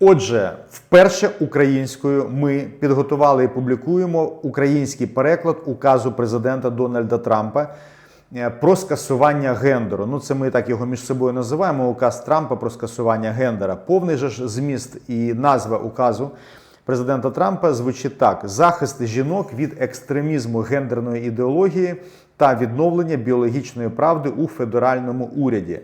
Отже, вперше українською ми підготували і публікуємо український переклад указу президента Дональда Трампа е, про скасування гендеру. Ну, це ми так його між собою називаємо. Указ Трампа про скасування гендера. Повний же ж зміст і назва указу президента Трампа звучить так: захист жінок від екстремізму гендерної ідеології та відновлення біологічної правди у федеральному уряді.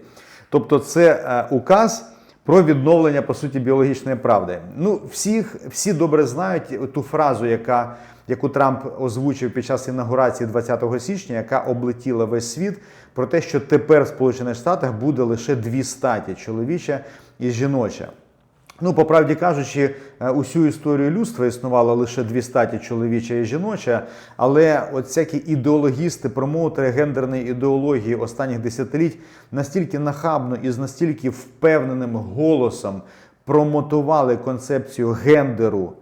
Тобто, це е, указ про відновлення по суті біологічної правди. Ну, всіх всі добре знають ту фразу, яка яку Трамп озвучив під час інаугурації 20 січня, яка облетіла весь світ, про те, що тепер в Сполучених Штатах буде лише дві статі чоловіча і жіноча. Ну, по правді кажучи, е, усю історію людства існувало лише дві статі чоловіча і жіноча, але от всякі ідеологісти, промоутери гендерної ідеології останніх десятиліть настільки нахабно і з настільки впевненим голосом промотували концепцію гендеру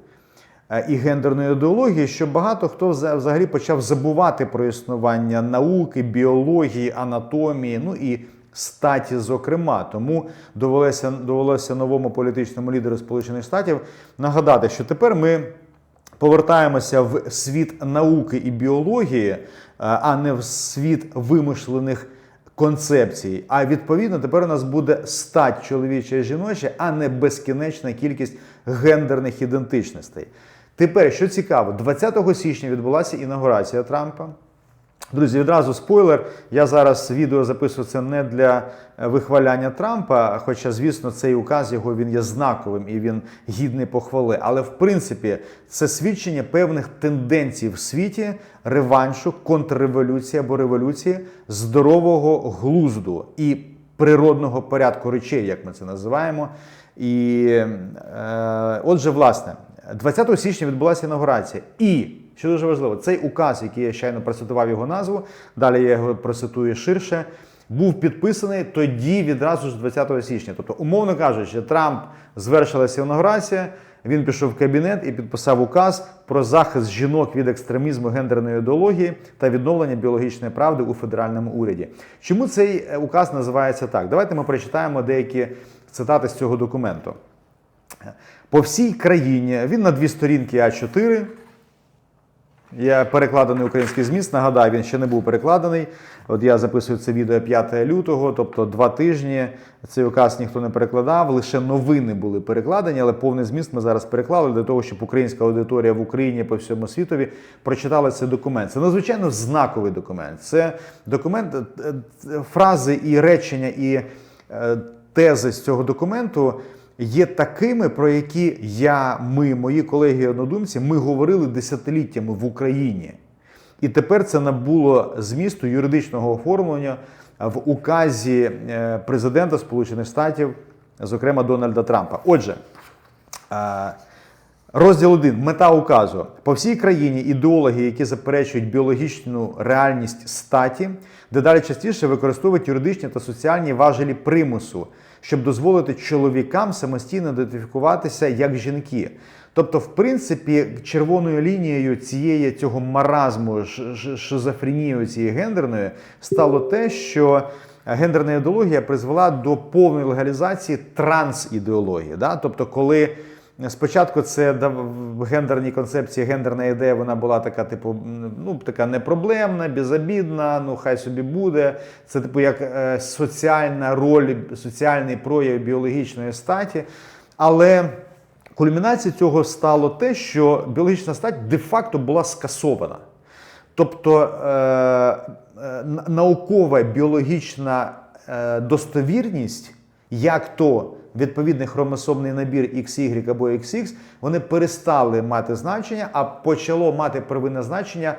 е, і гендерної ідеології, що багато хто вза- взагалі почав забувати про існування науки, біології, анатомії, ну і статі, зокрема. Тому довелося, довелося новому політичному лідеру Сполучених Штатів нагадати, що тепер ми повертаємося в світ науки і біології, е, а не в світ вимишлених концепцій. А відповідно тепер у нас буде стать чоловіча і жіноча, а не безкінечна кількість гендерних ідентичностей. Тепер, що цікаво, 20 січня відбулася інаугурація Трампа. Друзі, відразу спойлер. Я зараз відео записую це не для е, вихваляння Трампа, хоча, звісно, цей указ його він є знаковим і він гідний похвали. Але в принципі це свідчення певних тенденцій в світі реваншу, контрреволюції або революції здорового глузду і природного порядку речей, як ми це називаємо. І е, отже, власне, 20 січня відбулася інаугурація. І що дуже важливо, цей указ, який я щойно процитував його назву, далі я його процитую ширше, був підписаний тоді відразу ж 20 січня. Тобто, умовно кажучи, Трамп звершилася інаугурація, він пішов в кабінет і підписав указ про захист жінок від екстремізму гендерної ідеології та відновлення біологічної правди у федеральному уряді. Чому цей е, указ називається так? Давайте ми прочитаємо деякі цитати з цього документу. По всій країні він на дві сторінки А4. Я перекладений український зміст. Нагадаю, він ще не був перекладений. От я записую це відео 5 лютого, тобто два тижні. Цей указ ніхто не перекладав. Лише новини були перекладені, але повний зміст ми зараз переклали для того, щоб українська аудиторія в Україні по всьому світові прочитала цей документ. Це надзвичайно знаковий документ. Це документ, е, е, фрази і речення, і е, тези з цього документу є такими, про які я, ми, мої колеги однодумці, ми говорили десятиліттями в Україні. І тепер це набуло змісту юридичного оформлення в указі е, президента Сполучених Штатів, зокрема Дональда Трампа. Отже, е, Розділ 1. Мета указу. По всій країні ідеологи, які заперечують біологічну реальність статі, дедалі частіше використовують юридичні та соціальні важелі примусу, щоб дозволити чоловікам самостійно ідентифікуватися як жінки. Тобто, в принципі, червоною лінією цієї цього маразму, ш- ш- цієї гендерної стало те, що гендерна ідеологія призвела до повної легалізації трансідеології. Да? Тобто, коли Спочатку це в гендерній концепції, гендерна ідея, вона була така, типу, ну така непроблемна, безобідна, ну хай собі буде. Це типу як е, соціальна роль, соціальний прояв біологічної статі. Але кульмінацією цього стало те, що біологічна стать де-факто була скасована. Тобто е, е, наукова біологічна е, достовірність, як то відповідний хромосомний набір XY або XX, вони перестали мати значення, а почало мати первинне значення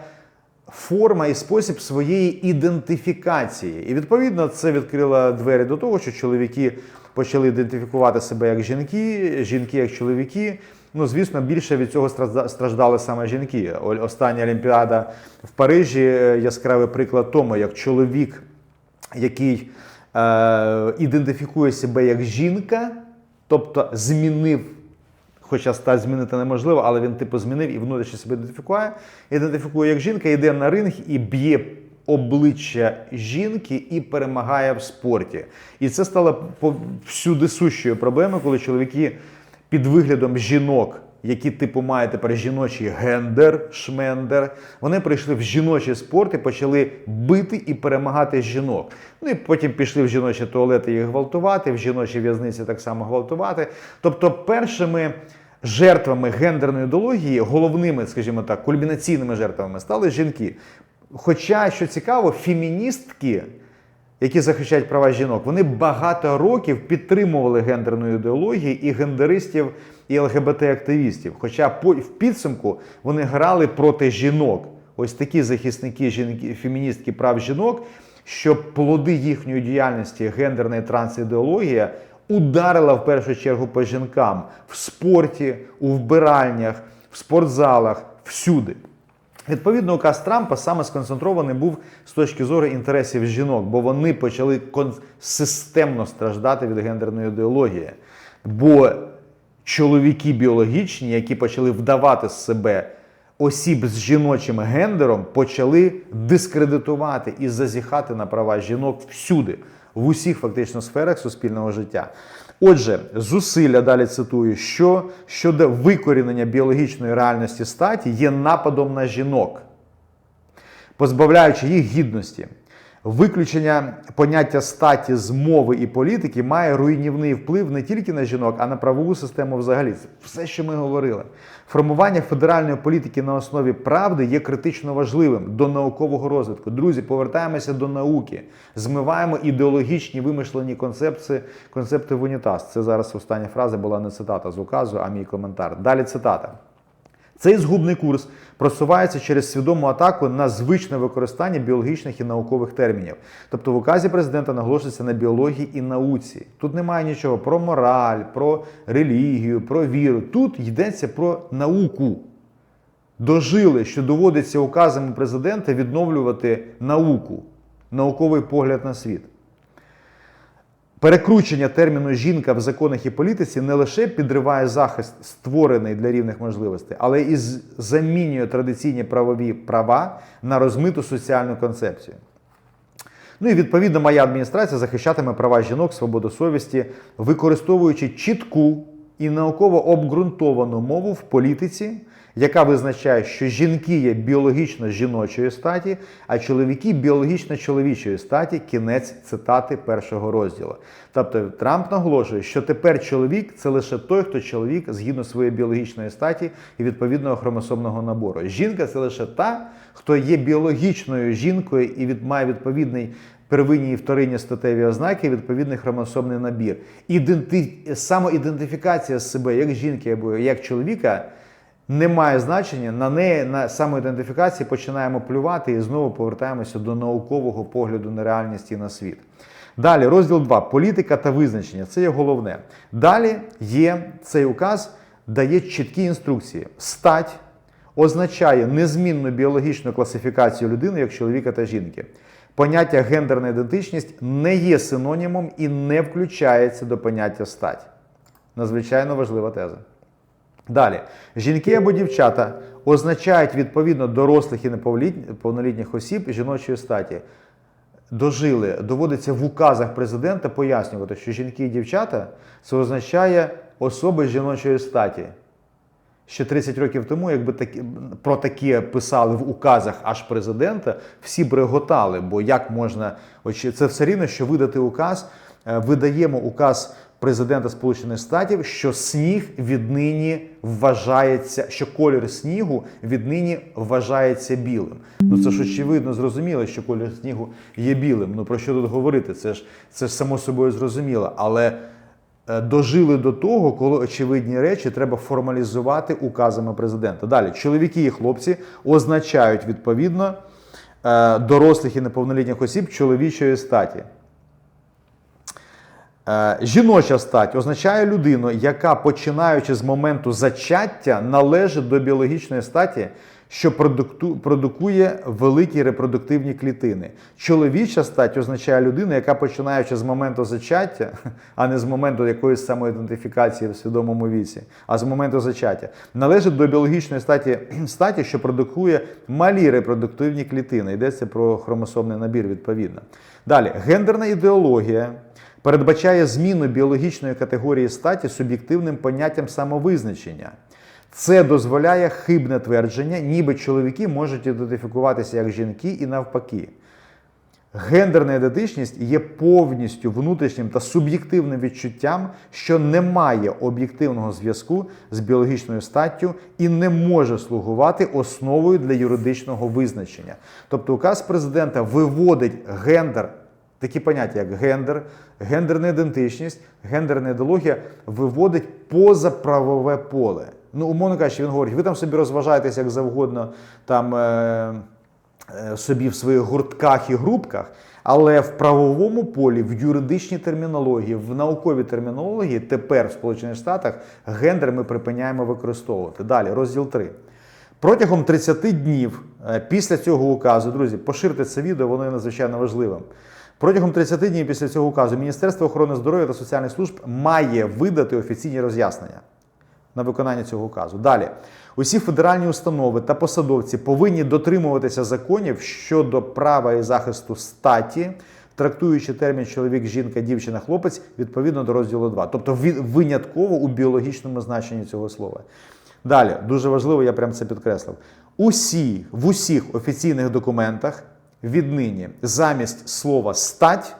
форма і спосіб своєї ідентифікації. І відповідно це відкрило двері до того, що чоловіки почали ідентифікувати себе як жінки, жінки як чоловіки. Ну, звісно, більше від цього страждали саме жінки. Остання Олімпіада в Парижі е, яскравий приклад тому, як чоловік, який е, ідентифікує себе як жінка, тобто змінив, хоча стать змінити неможливо, але він типу змінив і внутрішньо себе ідентифікує, ідентифікує як жінка, йде на ринг і б'є обличчя жінки і перемагає в спорті. І це стало по- всюди сущою проблемою, коли чоловіки під виглядом жінок, які типу мають тепер жіночий гендер, шмендер. Вони прийшли в жіночий спорт і почали бити і перемагати жінок. Ну і потім пішли в жіночі туалети їх гвалтувати, в жіночі в'язниці так само гвалтувати. Тобто, першими жертвами гендерної ідеології, головними, скажімо так, кульмінаційними жертвами стали жінки. Хоча, що цікаво, феміністки які захищають права жінок, вони багато років підтримували гендерну ідеологію і гендеристів, і ЛГБТ-активістів. Хоча в підсумку вони грали проти жінок. Ось такі захисники жінки, феміністки прав жінок, що плоди їхньої діяльності гендерна і трансідеологія ударила в першу чергу по жінкам в спорті, у вбиральнях, в спортзалах, всюди. Відповідно, указ Трампа саме сконцентрований був з точки зору інтересів жінок, бо вони почали системно страждати від гендерної ідеології. Бо чоловіки біологічні, які почали вдавати з себе осіб з жіночим гендером, почали дискредитувати і зазіхати на права жінок всюди, в усіх фактично сферах суспільного життя. Отже, зусилля далі цитую, що щодо викорінення біологічної реальності статі є нападом на жінок, позбавляючи їх гідності. Виключення поняття статі з мови і політики має руйнівний вплив не тільки на жінок, а на правову систему взагалі. Це все, що ми говорили. Формування федеральної політики на основі правди є критично важливим до наукового розвитку. Друзі, повертаємося до науки, змиваємо ідеологічні вимишлені концепції, концепти в унітаз. Це зараз остання фраза була не цитата з указу, а мій коментар. Далі цитата. Цей згубний курс просувається через свідому атаку на звичне використання біологічних і наукових термінів. Тобто в указі президента наголошується на біології і науці. Тут немає нічого про мораль, про релігію, про віру. Тут йдеться про науку. Дожили, що доводиться указами президента відновлювати науку, науковий погляд на світ. Перекручення терміну жінка в законах і політиці не лише підриває захист, створений для рівних можливостей, але і замінює традиційні правові права на розмиту соціальну концепцію. Ну і відповідно моя адміністрація захищатиме права жінок, свободу совісті, використовуючи чітку і науково обґрунтовану мову в політиці, яка визначає, що жінки є біологічно жіночої статі, а чоловіки біологічно чоловічої статі. Кінець цитати першого розділу. Тобто Трамп наголошує, що тепер чоловік це лише той, хто чоловік згідно своєї біологічної статі і відповідного хромосомного набору. Жінка це лише та, хто є біологічною жінкою і від, має відповідний первинні і вторинні статеві ознаки, відповідний хромосомний набір. Іденти... Самоідентифікація себе як жінки або як чоловіка не має значення. На неї на самоідентифікації починаємо плювати і знову повертаємося до наукового погляду на реальність і на світ. Далі, розділ 2. Політика та визначення. Це є головне. Далі є цей указ, дає чіткі інструкції. Стать означає незмінну біологічну класифікацію людини як чоловіка та жінки. Поняття гендерна ідентичність не є синонімом і не включається до поняття стать. Надзвичайно важлива теза. Далі, жінки або дівчата означають відповідно дорослих і неповнолітніх осіб жіночої статі. Дожили, доводиться в указах президента пояснювати, що жінки і дівчата це означає особи жіночої статі. Ще 30 років тому, якби такі, про таке писали в указах аж президента, всі б реготали, бо як можна, очі- це все рівно, що видати указ, е, видаємо указ президента Сполучених Штатів, що сніг віднині вважається, що колір снігу віднині вважається білим. Ну це ж очевидно зрозуміло, що колір снігу є білим. Ну про що тут говорити? Це ж це ж само собою зрозуміло. Але дожили до того, коли очевидні речі треба формалізувати указами президента. Далі чоловіки і хлопці означають відповідно е, дорослих і неповнолітніх осіб чоловічої статі. Е, Жіноча стать означає людину, яка, починаючи з моменту зачаття, належить до біологічної статі, що продукує великі репродуктивні клітини. Чоловіча стать означає людину, яка починаючи з моменту зачаття, а не з моменту якоїсь самоідентифікації в свідомому віці, а з моменту зачаття, належить до біологічної статі, статі, що продукує малі репродуктивні клітини. Йдеться про хромосомний набір відповідно. Далі, гендерна ідеологія передбачає зміну біологічної категорії статі суб'єктивним поняттям самовизначення. Це дозволяє хибне твердження, ніби чоловіки можуть ідентифікуватися як жінки і навпаки. Гендерна ідентичність є повністю внутрішнім та суб'єктивним відчуттям, що не має об'єктивного зв'язку з біологічною статтю і не може слугувати основою для юридичного визначення. Тобто указ президента виводить гендер, такі поняття, як гендер, гендерна ідентичність, гендерна ідеологія, виводить поза правове поле. Ну, умовно кажучи, він говорить, ви там собі розважаєтесь як завгодно там. Е- е, собі в своїх гуртках і групках, але в правовому полі, в юридичній термінології, в науковій термінології тепер в Сполучених Штатах гендер ми припиняємо використовувати. Далі, розділ 3. Протягом 30 днів е, після цього указу, друзі, поширте це відео, воно є надзвичайно важливим. Протягом 30 днів після цього указу Міністерство охорони здоров'я та соціальних служб має видати офіційні роз'яснення на виконання цього указу. Далі, усі федеральні установи та посадовці повинні дотримуватися законів щодо права і захисту статі, трактуючи термін чоловік, жінка, дівчина, хлопець відповідно до розділу 2. Тобто ви- винятково у біологічному значенні цього слова. Далі, дуже важливо, я прям це підкреслив. Усі в усіх офіційних документах віднині замість слова стать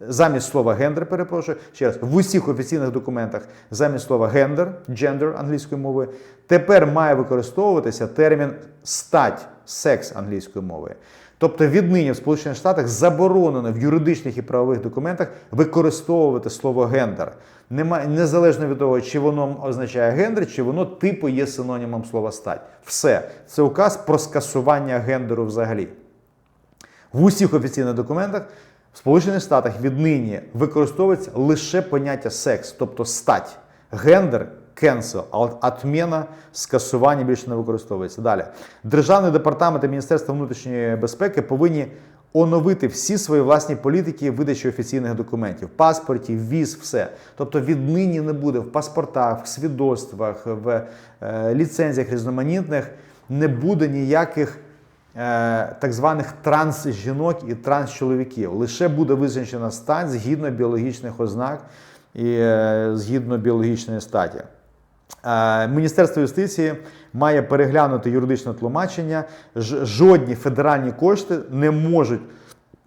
Замість слова гендер, перепрошую, ще раз, в усіх офіційних документах замість слова гендер, gender англійською мовою, тепер має використовуватися термін стать, секс англійською мовою. Тобто віднині в Сполучених Штатах заборонено в юридичних і правових документах використовувати слово гендер. Немає незалежно від того, чи воно означає гендер, чи воно типу є синонімом слова стать. Все, це указ про скасування гендеру взагалі. В усіх офіційних документах в Сполучених Штатах віднині використовується лише поняття секс, тобто стать. Гендер cancel, а отмена скасування більше не використовується. Далі. Державний департамент і Міністерство внутрішньої безпеки повинні оновити всі свої власні політики видачі офіційних документів, паспортів, віз, все. Тобто віднині не буде в паспортах, в свідоцтвах, в е, ліцензіях різноманітних не буде ніяких так званих транс-жінок і транс-чоловіків. Лише буде визначена стать згідно біологічних ознак і е, згідно біологічної статі. Е, Міністерство юстиції має переглянути юридичне тлумачення. Жодні федеральні кошти не можуть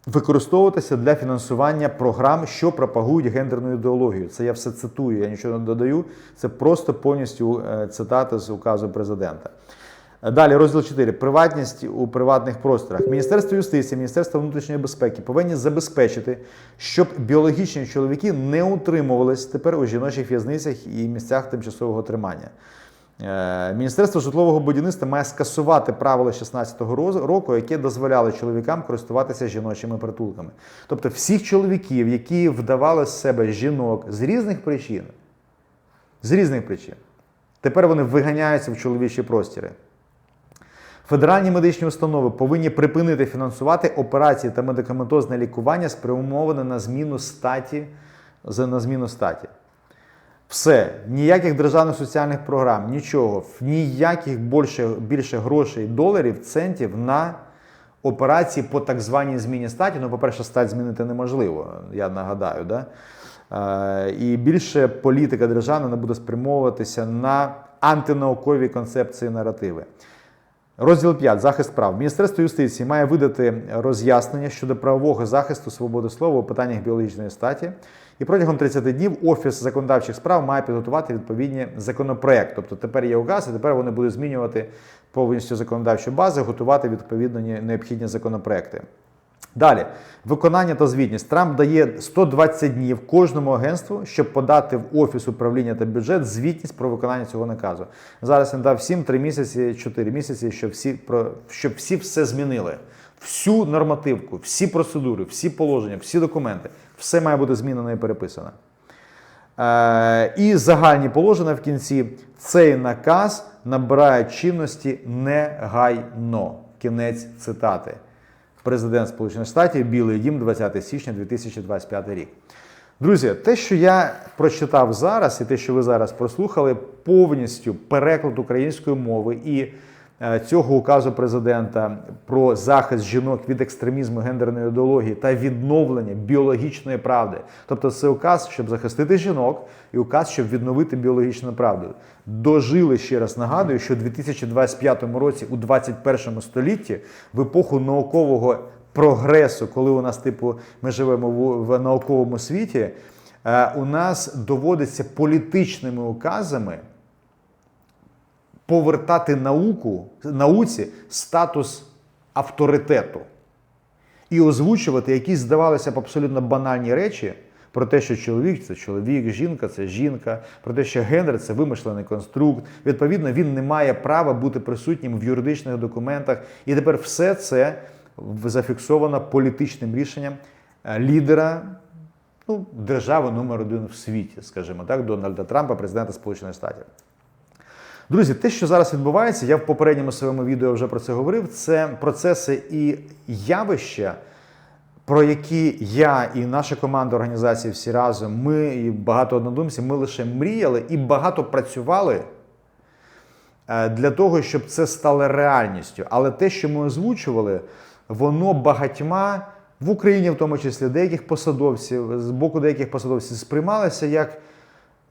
використовуватися для фінансування програм, що пропагують гендерну ідеологію. Це я все цитую, я нічого не додаю. Це просто повністю е, цитати з указу президента. Далі, розділ 4. Приватність у приватних просторах. Міністерство юстиції, Міністерство внутрішньої безпеки повинні забезпечити, щоб біологічні чоловіки не утримувались тепер у жіночих в'язницях і місцях тимчасового тримання. Е, Міністерство житлового будівництва має скасувати правила 16-го року, яке дозволяли чоловікам користуватися жіночими притулками. Тобто всіх чоловіків, які вдавали з себе жінок з різних причин, з різних причин, тепер вони виганяються в чоловічі простіри. Федеральні медичні установи повинні припинити фінансувати операції та медикаментозне лікування, спрямоване на зміну статі. На зміну статі. Все, ніяких державних соціальних програм, нічого, ніяких більше, більше грошей, доларів, центів на операції по так званій зміні статі. Ну, по-перше, стать змінити неможливо, я нагадаю. Да? Е, і більше політика державна не буде спрямовуватися на антинаукові концепції наративи. Розділ 5. Захист прав. Міністерство юстиції має видати роз'яснення щодо правового захисту свободи слова у питаннях біологічної статі. І протягом 30 днів Офіс законодавчих справ має підготувати відповідні законопроект. Тобто тепер є указ, і тепер вони будуть змінювати повністю законодавчу базу, готувати відповідно необхідні законопроекти. Далі, виконання та звітність. Трамп дає 120 днів кожному агентству, щоб подати в офіс управління та бюджет звітність про виконання цього наказу. Зараз він дав всім 3 місяці, 4 місяці, щоб всі, про- щоб всі все змінили. Всю нормативку, всі процедури, всі положення, всі документи, все має бути змінено і переписано. Е, і загальні положення в кінці. Цей наказ набирає чинності негайно. Кінець цитати. Президент Сполучених Штатів Білий Дім, 20 січня 2025 рік. Друзі, те, що я прочитав зараз, і те, що ви зараз прослухали, повністю переклад української мови і цього указу президента про захист жінок від екстремізму гендерної ідеології та відновлення біологічної правди. Тобто, це указ, щоб захистити жінок, і указ, щоб відновити біологічну правду. Дожили ще раз нагадую, що у 2025 році, у 21 столітті, в епоху наукового прогресу, коли у нас, типу, ми живемо в, в науковому світі, е, у нас доводиться політичними указами повертати науку, науці статус авторитету і озвучувати якісь, здавалося б, абсолютно банальні речі про те, що чоловік це чоловік, жінка це жінка, про те, що гендер це вимишлений конструкт. Відповідно, він не має права бути присутнім в юридичних документах. І тепер все це зафіксовано політичним рішенням е, лідера. Ну, держави номер один в світі, скажімо так, Дональда Трампа, президента Сполучених Штатів. Друзі, те, що зараз відбувається, я в попередньому своєму відео вже про це говорив. Це процеси і явища, про які я і наша команда організації всі разом, ми і багато однодумців, ми лише мріяли і багато працювали е, для того, щоб це стало реальністю. Але те, що ми озвучували, воно багатьма в Україні, в тому числі деяких посадовців, з боку деяких посадовців сприймалося як,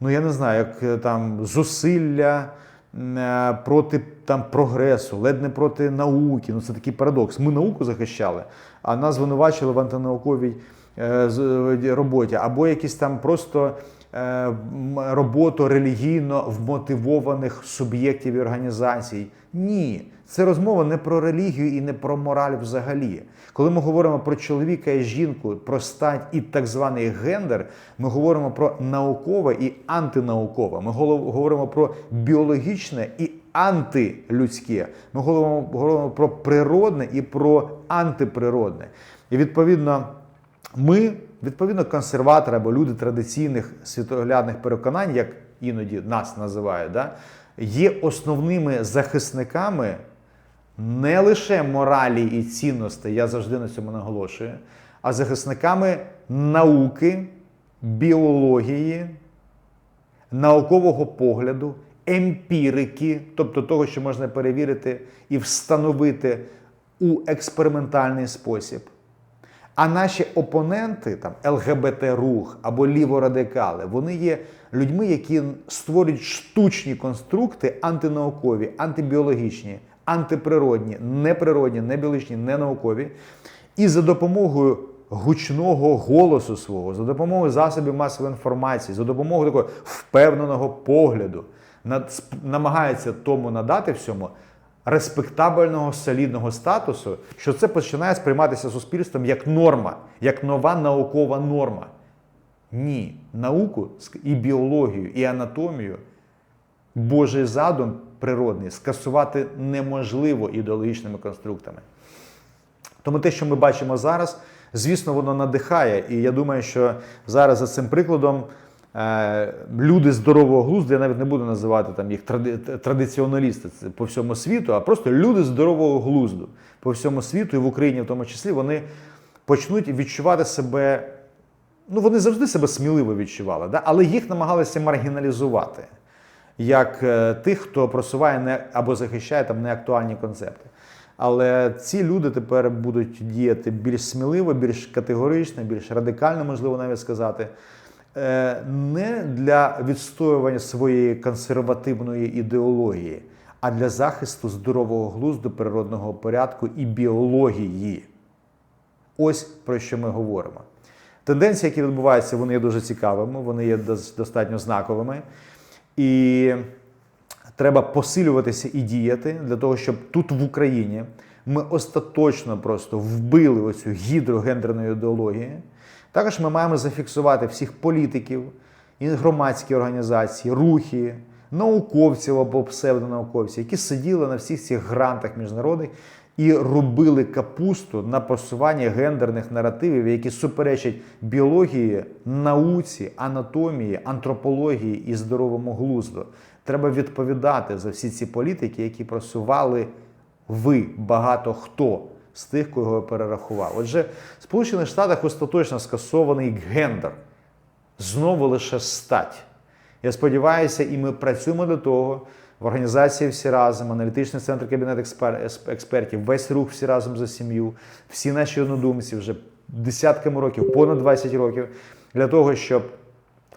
ну я не знаю, як е, там зусилля. Е, проти там прогресу, ледь не проти науки. Ну це такий парадокс. Ми науку захищали, а нас звинувачили в антинауковій е, роботі, або якісь там просто е, роботу релігійно вмотивованих суб'єктів і організацій. Ні, це розмова не про релігію і не про мораль взагалі. Коли ми говоримо про чоловіка і жінку, про стать і так званий гендер, ми говоримо про наукове і антинаукове. Ми говоримо про біологічне і антилюдське. Ми говоримо про природне і про антиприродне. І відповідно, ми, відповідно, консерватори або люди традиційних світоглядних переконань, як іноді нас називають, да, є основними захисниками не лише моралі і цінностей, я завжди на цьому наголошую, а захисниками науки, біології, наукового погляду, емпірики, тобто того, що можна перевірити і встановити у експериментальний спосіб. А наші опоненти, там ЛГБТ-рух або ліворадикали, вони є людьми, які створюють штучні конструкти антинаукові, антибіологічні, антиприродні, неприродні, не біологічні, не наукові. І за допомогою гучного голосу свого, за допомогою засобів масової інформації, за допомогою такого впевненого погляду, намагається тому надати всьому респектабельного солідного статусу, що це починає сприйматися суспільством як норма, як нова наукова норма. Ні, науку і біологію, і анатомію, Божий задум природний скасувати неможливо ідеологічними конструктами. Тому те, що ми бачимо зараз, звісно, воно надихає. І я думаю, що зараз за цим прикладом люди здорового глузду, я навіть не буду називати там їх традиціоналісти по всьому світу, а просто люди здорового глузду по всьому світу, і в Україні в тому числі, вони почнуть відчувати себе. Ну, вони завжди себе сміливо відчували, да? але їх намагалися маргіналізувати як е, тих, хто просуває не або захищає там неактуальні концепти. Але ці люди тепер будуть діяти більш сміливо, більш категорично, більш радикально, можливо, навіть сказати. Е, не для відстоювання своєї консервативної ідеології, а для захисту здорового глузду природного порядку і біології. Ось про що ми говоримо. Тенденції, які відбуваються, вони є дуже цікавими, вони є достатньо знаковими. І треба посилюватися і діяти для того, щоб тут в Україні ми остаточно просто вбили оцю гідру гендерної ідеології. Також ми маємо зафіксувати всіх політиків, громадські організації, рухи, науковців або псевдонауковців, які сиділи на всіх цих грантах міжнародних і робили капусту на просування гендерних наративів, які суперечать біології, науці, анатомії, антропології і здоровому глузду. Треба відповідати за всі ці політики, які просували ви багато хто з тих, кого я перерахував. Отже, в Сполучених Штатах остаточно скасований гендер. Знову лише стать. Я сподіваюся, і ми працюємо до того, в організації всі разом, аналітичний центр Кабінет експер- експертів, весь рух всі разом за сім'ю, всі наші однодумці вже десятками років, понад 20 років, для того, щоб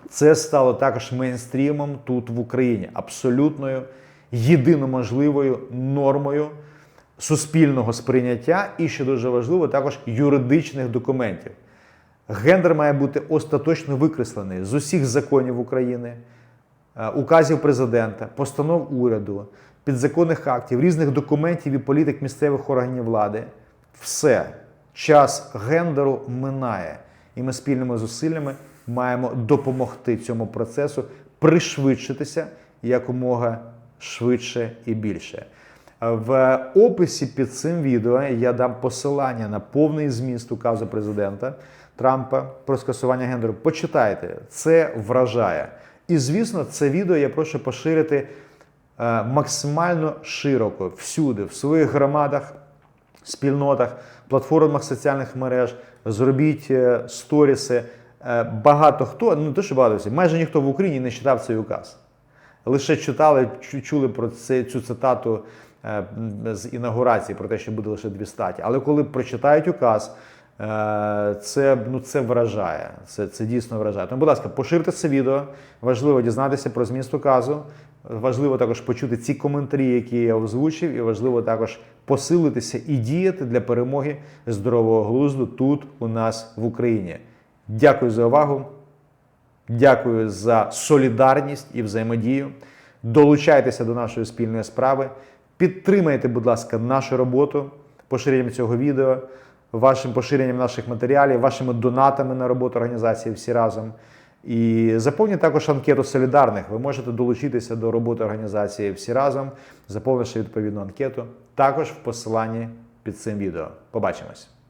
це стало також мейнстрімом тут в Україні, абсолютною єдино можливою нормою суспільного сприйняття і, що дуже важливо, також юридичних документів. Гендер має бути остаточно викреслений з усіх законів України, е, указів президента, постанов уряду, підзаконних актів, різних документів і політик місцевих органів влади. Все, час гендеру минає. І ми спільними зусиллями маємо допомогти цьому процесу пришвидшитися якомога швидше і більше. В описі під цим відео я дам посилання на повний зміст указу президента Трампа про скасування гендеру. Почитайте, це вражає. І звісно, це відео я прошу поширити е, максимально широко всюди, в своїх громадах, спільнотах, платформах соціальних мереж. Зробіть е, сторіси. Е, Багато хто, ну те, що багато всіх, майже ніхто в Україні не читав цей указ лише читали, чули про це, цю цитату з інаугурації, про те, що буде лише дві статі. Але коли прочитають указ, е, це, ну, це вражає. Це, це дійсно вражає. Тому, будь ласка, поширте це відео. Важливо дізнатися про зміст указу. Важливо також почути ці коментарі, які я озвучив, і важливо також посилитися і діяти для перемоги здорового глузду тут у нас в Україні. Дякую за увагу. Дякую за солідарність і взаємодію. Долучайтеся до нашої спільної справи. Підтримайте, будь ласка, нашу роботу поширенням цього відео, вашим поширенням наших матеріалів, вашими донатами на роботу організації всі разом. І заповніть також анкету солідарних. Ви можете долучитися до роботи організації всі разом, заповнивши відповідну анкету, також в посиланні під цим відео. Побачимось!